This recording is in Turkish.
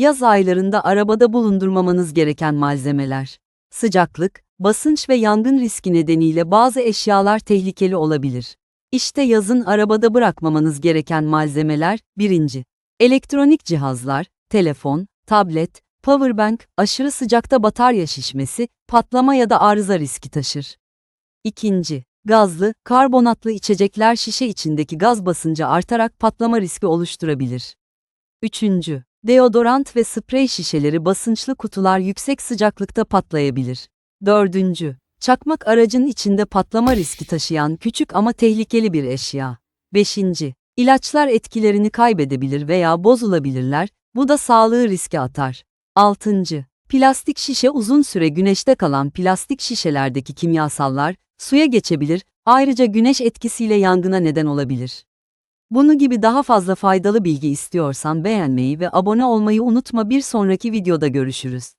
Yaz aylarında arabada bulundurmamanız gereken malzemeler. Sıcaklık, basınç ve yangın riski nedeniyle bazı eşyalar tehlikeli olabilir. İşte yazın arabada bırakmamanız gereken malzemeler. 1. Elektronik cihazlar, telefon, tablet, powerbank, aşırı sıcakta batarya şişmesi, patlama ya da arıza riski taşır. 2. Gazlı, karbonatlı içecekler şişe içindeki gaz basıncı artarak patlama riski oluşturabilir. 3. Deodorant ve sprey şişeleri basınçlı kutular yüksek sıcaklıkta patlayabilir. 4. Çakmak aracın içinde patlama riski taşıyan küçük ama tehlikeli bir eşya. 5. İlaçlar etkilerini kaybedebilir veya bozulabilirler, bu da sağlığı riske atar. 6. Plastik şişe uzun süre güneşte kalan plastik şişelerdeki kimyasallar suya geçebilir, ayrıca güneş etkisiyle yangına neden olabilir. Bunu gibi daha fazla faydalı bilgi istiyorsan beğenmeyi ve abone olmayı unutma bir sonraki videoda görüşürüz.